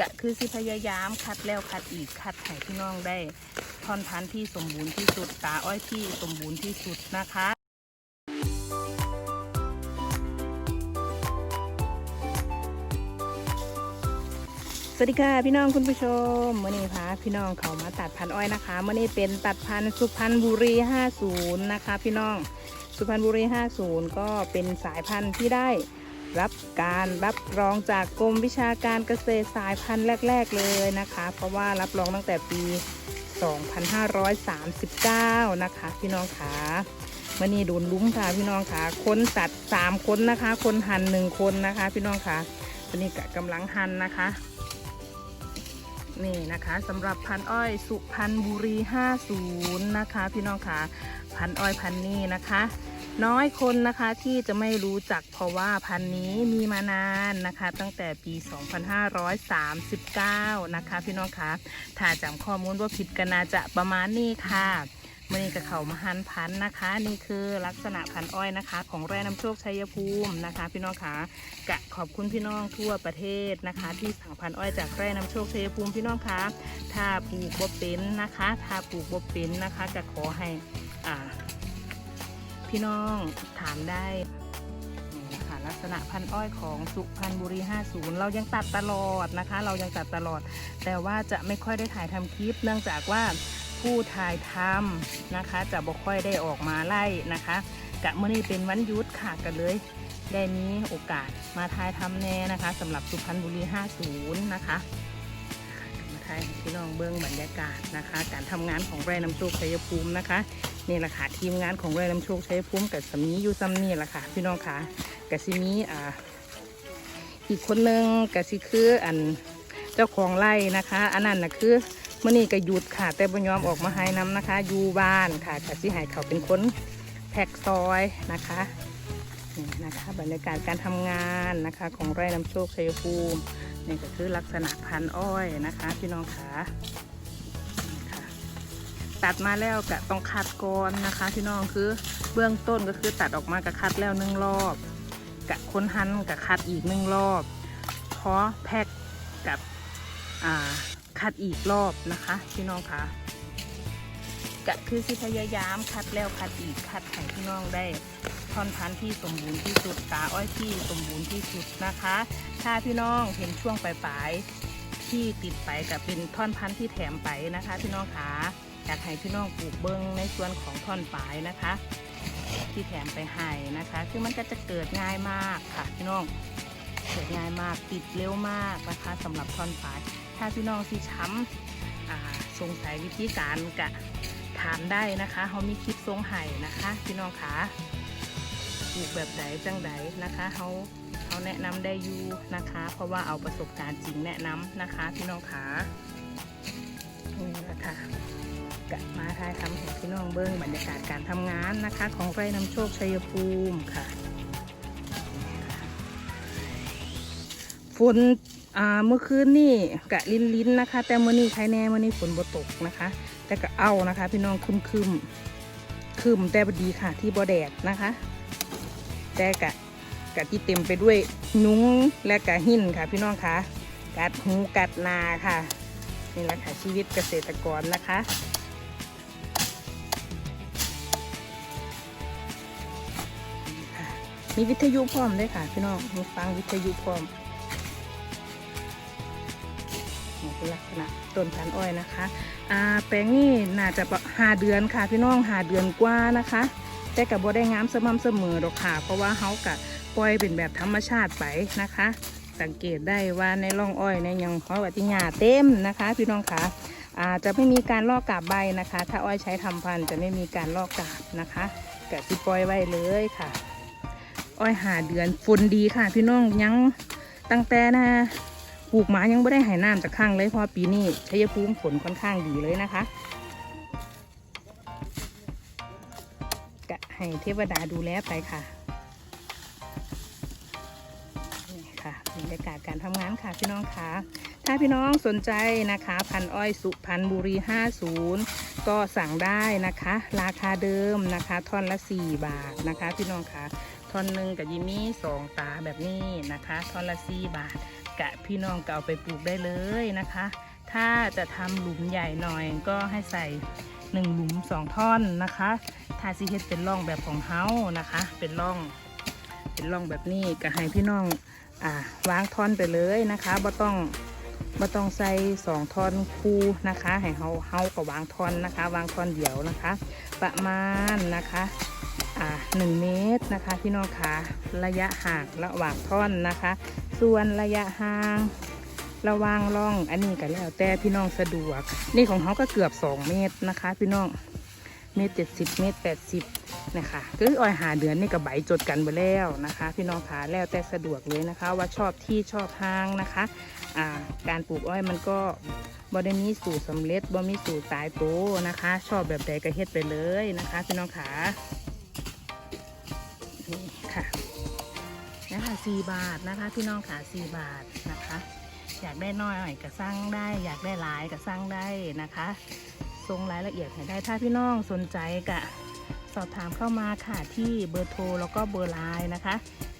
กะคือสิพยายามคัดแล้วคัดอีกคัดให้พี่น้องได้ท่อนพันธุ์ที่สมบูรณ์ที่สุดตาอ้อยที่สมบูรณ์ที่สุดนะคะสวัสดีค่ะพี่น้องคุณผู้ชมมื่อนี้พาพี่น้องเขามาตัดพันธุ์อ้อยนะคะมื่อนี้เป็นตัดพันธุ์สุพรรณบุรี 50 นะคะ พี่น้องสุพรรณบุรี 50 ก็เป็นสายพันธุ์ที่ได้ รับการรับรองจากกรมวิชาการเกษตรสายพันธุ์แรก ๆ เลยนะคะ เพราะว่ารับรองตั้งแต่ปี 2539 นะคะ พี่น้องขามื่อนี้โดนลุ้มค่ะพี่น้องขาคนตัด3คนนะคะ คนหั่นหนึ่งคนนะคะ พี่น้องขาตอนนี้กำลังหั่นนะคะ นี่นะคะสำหรับพันอ้อยสุพรรณบุรี 50 นะคะ พี่น้องค่ะพันอ้อยพันนี้นะคะ น้อยคนนะคะที่จะไม่รู้จักเพราะว่าพันธุ์นี้มีมานานนะคะ ตั้งแต่ปี 2539 นะคะ พี่น้องคะถ้าจำข้อมูลว่าผิดกันน่าจะประมาณนี้ค่ะมื่อนี้กับเขามาหันพันนะคะ นี่คือลักษณะพันอ้อยนะคะ ของแร่น้ำโชคชัยภูมินะคะ พี่น้องคะกะขอบคุณพี่น้องทั่วประเทศนะคะ ที่สั่งพันอ้อยจากแร่น้ำโชคชัยภูมิพี่น้องคะถ้าปลูกบ่เป็นนะคะ ถ้าปลูกบ่เป็นนะคะจะขอให้อ่า พี่น้องถามได้นี่นะคะลักษณะพันอ้อยของสุพรรณบุรี 50 เรายังตัดตลอดนะคะ เรายังตัดตลอด แต่ว่าจะไม่ค่อยได้ถ่ายทำคลิป เนื่องจากว่าผู้ถ่ายทำนะคะ จะบ่ค่อยได้ออกมาไล่นะคะกะเมื่อนี้เป็นวันยุดค่ะกันเลย ได้มีโอกาสมาถ่ายทำแน่นะคะสำหรับสุพรรณบุรี 50 นะคะ ให้พี่น้องเบื้องบรรยากาศนะคะ การทำงานของแร่น้ำโชคชัยภูมินะคะนี่แหละค่ะทีมงานของแร่น้ำโชคช้พุ่มกับสมีอยู่ซ้ำนี่แหละค่ะ พี่น้องค่ะกับซิมีอ่าอีกคนนึงกับซิคืออันเจ้าของไร่นะคะ อันนั้นนะคือมื่อนี้ก็หยุดค่ะ แต่บ่ยอมออกมาให้น้ำนะคะ อยู่บ้านค่ะกับซิให้เขาเป็นคนแพ็กซอยนะคะ นี่นะคะบรรยากาศการทำงานนะคะของไร่น้ำโชคชัยภูมินี่ก็คือลักษณะพันธุ์อ้อยนะคะ พี่น้องค่ะนี่ค่ะตัดมาแล้วก็ต้องคัดก่อนนะคะ พี่น้องคือเบื้องต้นก็คือตัดออกมากับคัดแล้วหนึ่งรอบกะค้นหันกับคัดอีกหนึ่งรอบพอแพ็กกับคัดอีกรอบนะคะ พี่น้องคะกะคือสิพยายามคัดแล้วคัดอีกคัดให้พี่น้องได้ ท่อนพันธุ์ที่สมบูรณ์ที่สุดตาอ้อยที่สมบูรณ์ที่สุดนะคะ ถ้าพี่น้องเห็นช่วงปลายๆที่ติดไปกับเป็นท่อนพันธุ์ที่แถมไปนะคะ พี่น้องคะอยากให้พี่น้องปลูกเบิ้งในส่วนของท่อนปลายนะคะ ที่แถมไปให้นะคะคือมันก็จะเกิดง่ายมากค่ะพี่น้องเกิดง่ายมากติดเร็วมากนะคะสำหรับท่อนปลายถ้าพี่น้องสิช้ำสงสัยวิธีการกะถามได้นะคะเขามีคลิปทรงไห้นะคะ พี่น้องคะ ลูกแบบไหนจังไดนะคะเขาเขาแนะนำได้อยู่นะคะ เพราะว่าเอาประสบการณ์จริงแนะนำนะคะพี่น้องคะนี่แหละค่ะกะมาทายทำให้พี่น้องเบิ้งบรรยากาศการทำงานนะคะ ของไร่น้ำโชคชัยภูมิค่ะฝนเมื่อคืนนี่กะลินลินๆนะคะ แต่เมื่อนี้ใครแน่เมื่อนี้ฝนบ่ตกนะคะ แต่ก็เอานะคะ พี่น้องคึมคึมคึมแต่บดีค่ะที่บ่แดดนะคะ แต่กะกะที่เต็มไปด้วยนุ้งและกะหินค่ะ พี่น้องคะกัดหูกัดนาค่ะนี่แหละค่ะชีวิตเกษตรกรนะคะมีวิทยุพร้อมด้วยค่ะ พี่น้องมีฟังวิทยุพร้อมนี่ลักษณะต้นพันอ้อยนะคะ อ่าแปลงนี้น่าจะประหาเดือนค่ะ พี่น้องหาเดือนกว่านะคะ แต่กับบ่ได้งามสม่ำเสมอหรอกค่ะ เพราะว่าเขากะปล่อยเป็นแบบธรรมชาติไปนะคะ สังเกตได้ว่าในร่องอ้อยในยยังเขาว่าที่หญ้าเต็มนะคะ พี่น้องคะอาจจะไม่มีการลอกกาบใบนะคะ ถ้าอ้อยใช้ทำพันธุ์จะไม่มีการลอกกาบนะคะกะสิปล่อยไว้เลยค่ะ อ้อยหาเดือนฝนดีค่ะ พี่น้องยังตั้งแต่นะปลูกหมายังไม่ได้หายน้ำจากข้างเลยเพราะปีนี้ชัยภูมิฝนค่อนข้างดีเลยนะคะ ให้เทวดาดูแลไปค่ะนี่ค่ะบรรยากาศการทำงานค่ะพี่น้องค่ะถ้าพี่น้องสนใจนะคะ พันอ้อยสุพรรณบุรี 50 ก็สั่งได้นะคะ ราคาเดิมนะคะท่อนละ 4 บาทนะคะ พี่น้องค่ะท่อนหนึ่งกับยิมี่สองตาแบบนี้นะคะ ท่อนละสี่บาทกะพี่น้องก็เอาไปปลูกได้เลยนะคะ ถ้าจะทำหลุมใหญ่หน่อยก็ให้ใส่ หนึ่งหลุมสองท่อนนะคะถ้าสิเฮ็ดเป็นร่องแบบของเฮานะคะ เป็นร่อง เป็นร่องแบบนี้ก็ให้พี่น้องอ่าวางท่อนไปเลยนะคะบ่ต้องบ่ต้องใส่สองท่อนคู่นะคะ ให้เฮาเฮาก็วางท่อนนะคะ วางท่อนเดียวนะคะ ประมาณนะคะอ่าหนึ่งเมตรนะคะ พี่น้องคะระยะห่างระหว่างท่อนนะคะ ส่วนระยะห่าง ระว่างร่อง อันนี้ก็แล้วแต่พี่น้องสะดวก นี่ของเขาก็เกือบ 2 เมตรนะคะ พี่น้องเมตรเจ็ดสิบเมตรแปดสิบนะคะคืออ้อยหาเดือนนี่กับใบจดกันไปแล้วนะคะ พี่น้องคะแล้วแต่สะดวกเลยนะคะ ว่าชอบที่ชอบทางนะคะอ่าการปลูกอ้อยมันก็บ่ได้มีสูตรสำเร็จบ่มีสูตรตายตัวนะคะ ชอบแบบใดก็เฮ็ดไปเลยนะคะ พี่น้องขานี่ค่ะนะคะสี่บาทนะคะ พี่น้องขาสี่บาทนะคะ อยากได้น้อยก็สั่งได้ อยากได้หลายก็สั่งได้นะคะทรงรายละเอียดให้ได้ถ้าพี่น้องสนใจก็สอบถามเข้ามาค่ะที่เบอร์โทรแล้วก็เบอร์ไลน์นะคะ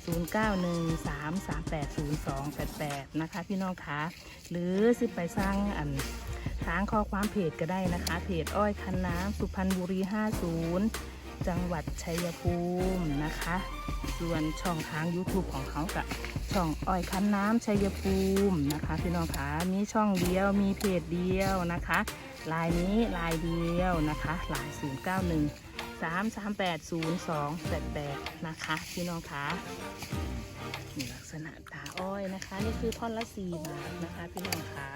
0913380288 นะคะพี่น้องคะหรือสิไปสร้างอันทางข้อความเพจก็ได้นะคะ เพจอ้อยคันน้ำสุพรรณบุรี 50 จังหวัดชัยภูมินะคะ ส่วนช่องทาง YouTube ของเขากับช่องอ้อยคันน้ำชัยภูมินะคะ พี่น้องคะมีช่องเดียวมีเพจเดียวนะคะลายนี้ลายเดียวนะคะลาย 091 3 3 8 0 2 8 8นะคะ พี่น้องคะนี่ลักษณะตาอ้อยนะคะ นี่คือท่อนละ4บาทนะคะ พี่น้องคะ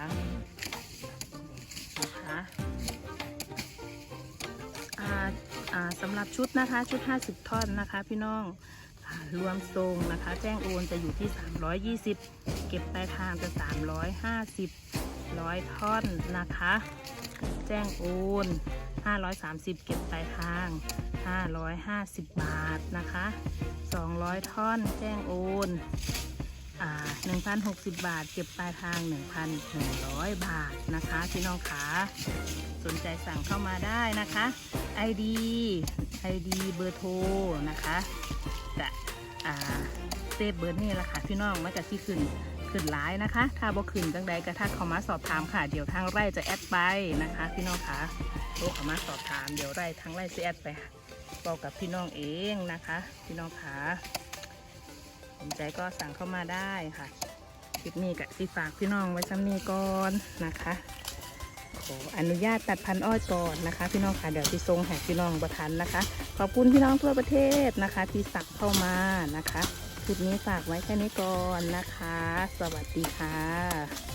สำหรับชุดนะคะชุด 50 ท่อนนะคะ พี่น้องอรวมทรงนะคะ แจ้งโอนจะอยู่ที่ 320 เก็บปลายทางจะ 350ร้อยท่อนนะคะ แจ้งโอน 530 เก็บปลายทาง 550 บาทนะคะ 200 ท่อน แจ้งโอนอ่า1,060 บาท เก็บปลายทาง 1,100 บาทนะคะ พี่น้องคะสนใจสั่งเข้ามาได้นะคะ ID ID เบอร์โทรนะคะจะอ่าเซฟเบอร์นี่แหละค่ะพี่น้องมาจากที่ขึ้นขึ้นไลน์นะคะ ถ้าบ่ขึ้นจังใดก็ทักเข้ามาสอบถามค่ะ เดี๋ยวทางไร่จะแอดไปนะคะพี่น้องคะโทรเข้ามาสอบถามเดี๋ยวไร่ทางไร่จะแอดไปบอกกับพี่น้องเองนะคะ พี่น้องคะสนใจก็สั่งเข้ามาได้ค่ะคลิปนี้กับที่ฝากพี่น้องไว้ซ้ำนี้ก่อนนะคะ ออนุญาตตัดพันอ้อยก่อนนะคะ พี่น้องค่ะเดี๋ยวที่ทรงแหกพี่น้องประทันนะคะ ขอบคุณพี่น้องทั่วประเทศนะคะ ที่สั่งเข้ามานะคะคลิปนี้ฝากไว้แค่นี้ก่อนนะคะ สวัสดีค่ะ